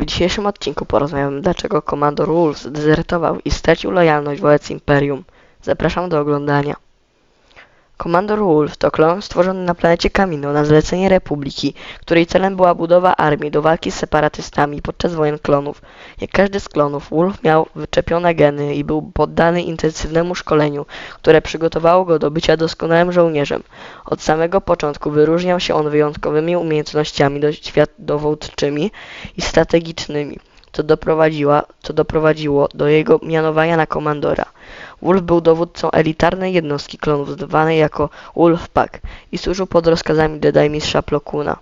dzisiejszym odcinku porozmawiamy, dlaczego komandor Wolf zdezertował i stracił lojalność wobec Imperium. Zapraszam do oglądania. Komandor Wolf to klon stworzony na planecie Kamino na zlecenie Republiki, której celem była budowa armii do walki z separatystami podczas wojen klonów. Jak każdy z klonów, Wolf miał wyczepione geny i był poddany intensywnemu szkoleniu, które przygotowało go do bycia doskonałym żołnierzem. Od samego początku wyróżniał się on wyjątkowymi umiejętnościami dowódczymi i strategicznymi, co, co doprowadziło do jego mianowania na komandora. Wolf był dowódcą elitarnej jednostki klonów zwanej jako Wolfpack i służył pod rozkazami Jedi mistrza Plokuna.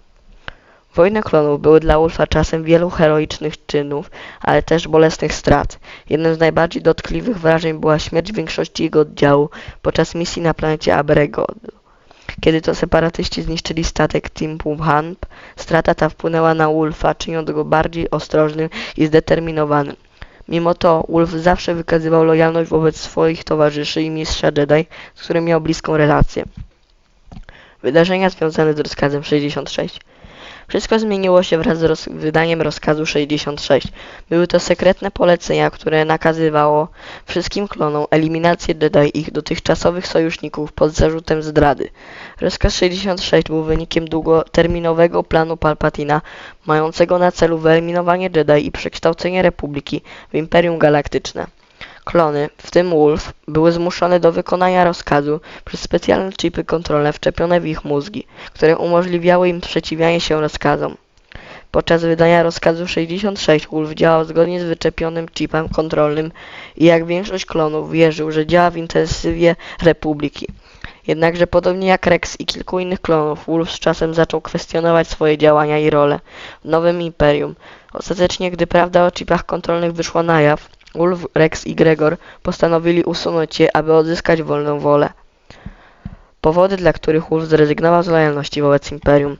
Wojny klonów były dla Wolfa czasem wielu heroicznych czynów, ale też bolesnych strat. Jednym z najbardziej dotkliwych wrażeń była śmierć większości jego oddziału podczas misji na planecie Aberego. Kiedy to separatyści zniszczyli statek Timpu Hanp, strata ta wpłynęła na Wolfa, czyniąc go bardziej ostrożnym i zdeterminowanym. Mimo to Wolf zawsze wykazywał lojalność wobec swoich towarzyszy i mistrza Jedi, z którym miał bliską relację. Wydarzenia związane z rozkazem 66 Wszystko zmieniło się wraz z roz wydaniem rozkazu 66. Były to sekretne polecenia, które nakazywało wszystkim klonom eliminację Jedi ich dotychczasowych sojuszników pod zarzutem zdrady. Rozkaz 66 był wynikiem długoterminowego planu Palpatina, mającego na celu wyeliminowanie Jedi i przekształcenie Republiki w Imperium Galaktyczne. Klony, w tym Wolf, były zmuszone do wykonania rozkazu przez specjalne chipy kontrolne wczepione w ich mózgi, które umożliwiały im sprzeciwianie się rozkazom. Podczas wydania rozkazu 66 Wolf działał zgodnie z wyczepionym chipem kontrolnym i jak większość klonów wierzył, że działa w intensywie Republiki. Jednakże podobnie jak Rex i kilku innych klonów, Wolf z czasem zaczął kwestionować swoje działania i rolę w nowym imperium. Ostatecznie, gdy prawda o chipach kontrolnych wyszła na jaw, Wolf, Rex i Gregor postanowili usunąć je, aby odzyskać wolną wolę. Powody, dla których Wolf zrezygnował z lojalności wobec Imperium.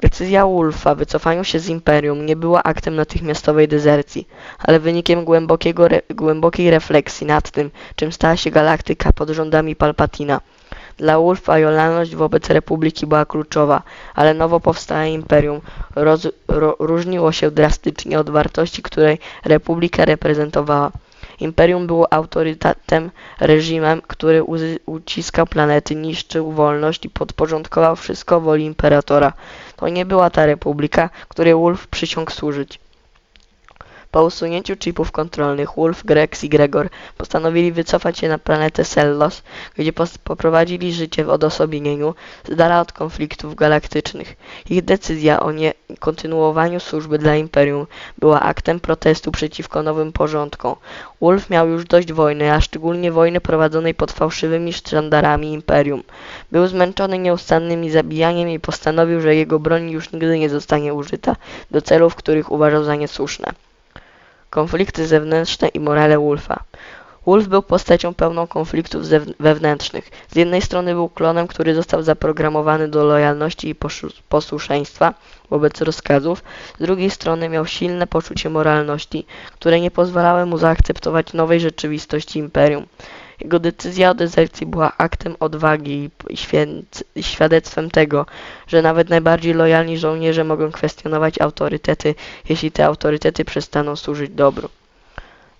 Decyzja Wolfa o wycofaniu się z Imperium nie była aktem natychmiastowej dezercji, ale wynikiem głębokiego re głębokiej refleksji nad tym, czym stała się galaktyka pod rządami Palpatina. Dla Wolfa lojalność wobec Republiki była kluczowa, ale nowo powstałe imperium roz, ro, różniło się drastycznie od wartości, której Republika reprezentowała. Imperium było autorytetem, reżimem, który uciskał planety, niszczył wolność i podporządkował wszystko woli imperatora. To nie była ta republika, której Wolf przysiągł służyć. Po usunięciu chipów kontrolnych Wolf, Grex i Gregor postanowili wycofać się na planetę Sellos, gdzie poprowadzili życie w odosobnieniu z dala od konfliktów galaktycznych. Ich decyzja o niekontynuowaniu służby dla Imperium była aktem protestu przeciwko nowym porządkom. Wolf miał już dość wojny, a szczególnie wojny prowadzonej pod fałszywymi sztandarami Imperium. Był zmęczony nieustannym zabijaniem i postanowił, że jego broń już nigdy nie zostanie użyta do celów, których uważał za niesłuszne. Konflikty zewnętrzne i morale Wolfa. Wolf był postacią pełną konfliktów wewnętrznych. Z jednej strony był klonem, który został zaprogramowany do lojalności i posłuszeństwa wobec rozkazów, z drugiej strony miał silne poczucie moralności, które nie pozwalały mu zaakceptować nowej rzeczywistości imperium. Jego decyzja o dezercji była aktem odwagi i świadectwem tego, że nawet najbardziej lojalni żołnierze mogą kwestionować autorytety, jeśli te autorytety przestaną służyć dobru.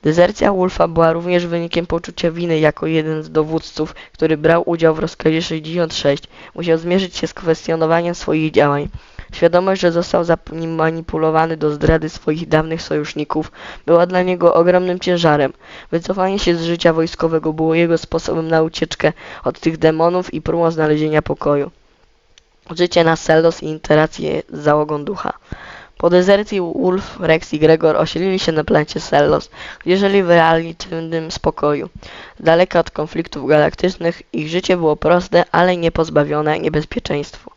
Dezercja Wolfa była również wynikiem poczucia winy jako jeden z dowódców, który brał udział w rozkazie 66. Musiał zmierzyć się z kwestionowaniem swoich działań. Świadomość, że został zamanipulowany do zdrady swoich dawnych sojuszników, była dla niego ogromnym ciężarem. Wycofanie się z życia wojskowego było jego sposobem na ucieczkę od tych demonów i próbą znalezienia pokoju. Życie na Sellos i interacje z załogą ducha. Po dezercji Wolf, Rex i Gregor osiedlili się na planecie Sellos, gdzie żyli w realnym spokoju. Z daleka od konfliktów galaktycznych ich życie było proste, ale nie pozbawione niebezpieczeństwu.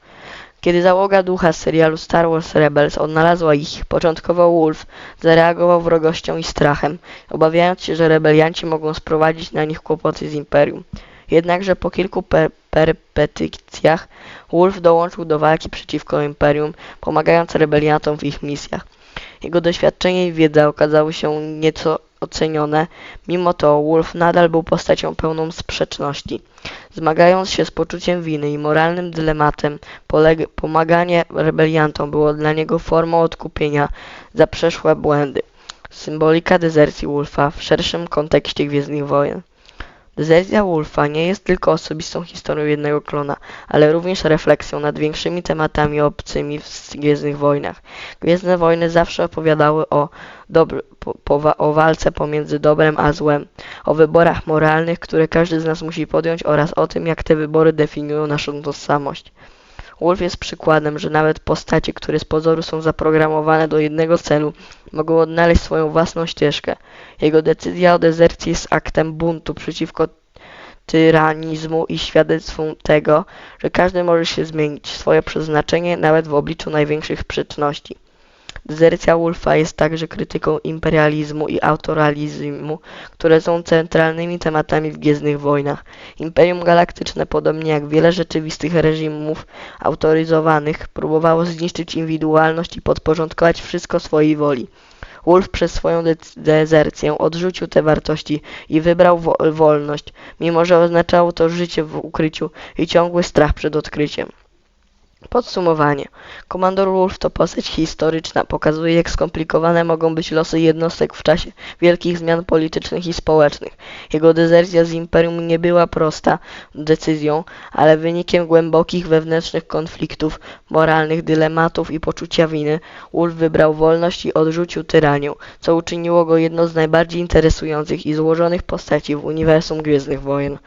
Kiedy załoga ducha z serialu Star Wars Rebels odnalazła ich, początkowo Wolf zareagował wrogością i strachem, obawiając się, że rebelianci mogą sprowadzić na nich kłopoty z Imperium. Jednakże po kilku per perypetycjach Wolf dołączył do walki przeciwko Imperium, pomagając rebeliantom w ich misjach. Jego doświadczenie i wiedza okazały się nieco ocenione, mimo to Wolf nadal był postacią pełną sprzeczności. Zmagając się z poczuciem winy i moralnym dylematem, pomaganie rebeliantom było dla niego formą odkupienia za przeszłe błędy. Symbolika dezercji Wolfa w szerszym kontekście Gwiezdnych Wojen. Dezercja Wolfa nie jest tylko osobistą historią jednego klona, ale również refleksją nad większymi tematami obcymi w Gwiezdnych Wojnach. Gwiezdne Wojny zawsze opowiadały o, dobr- po, po, o walce pomiędzy dobrem a złem, o wyborach moralnych, które każdy z nas musi podjąć oraz o tym, jak te wybory definiują naszą tożsamość. Wolf jest przykładem, że nawet postacie, które z pozoru są zaprogramowane do jednego celu, mogą odnaleźć swoją własną ścieżkę. Jego decyzja o dezercji jest aktem buntu przeciwko tyranizmu i świadectwem tego, że każdy może się zmienić swoje przeznaczenie nawet w obliczu największych sprzeczności. Dezercja Wolfa jest także krytyką imperializmu i autoralizmu, które są centralnymi tematami w Gwiezdnych Wojnach. Imperium Galaktyczne, podobnie jak wiele rzeczywistych reżimów autoryzowanych, próbowało zniszczyć indywidualność i podporządkować wszystko swojej woli. Wolf przez swoją dezercję odrzucił te wartości i wybrał wo wolność, mimo że oznaczało to życie w ukryciu i ciągły strach przed odkryciem. Podsumowanie. Komandor Wolf to postać historyczna, pokazuje jak skomplikowane mogą być losy jednostek w czasie wielkich zmian politycznych i społecznych. Jego dezercja z Imperium nie była prosta decyzją, ale wynikiem głębokich wewnętrznych konfliktów, moralnych dylematów i poczucia winy. Wolf wybrał wolność i odrzucił tyranię, co uczyniło go jedną z najbardziej interesujących i złożonych postaci w uniwersum Gwiezdnych Wojen.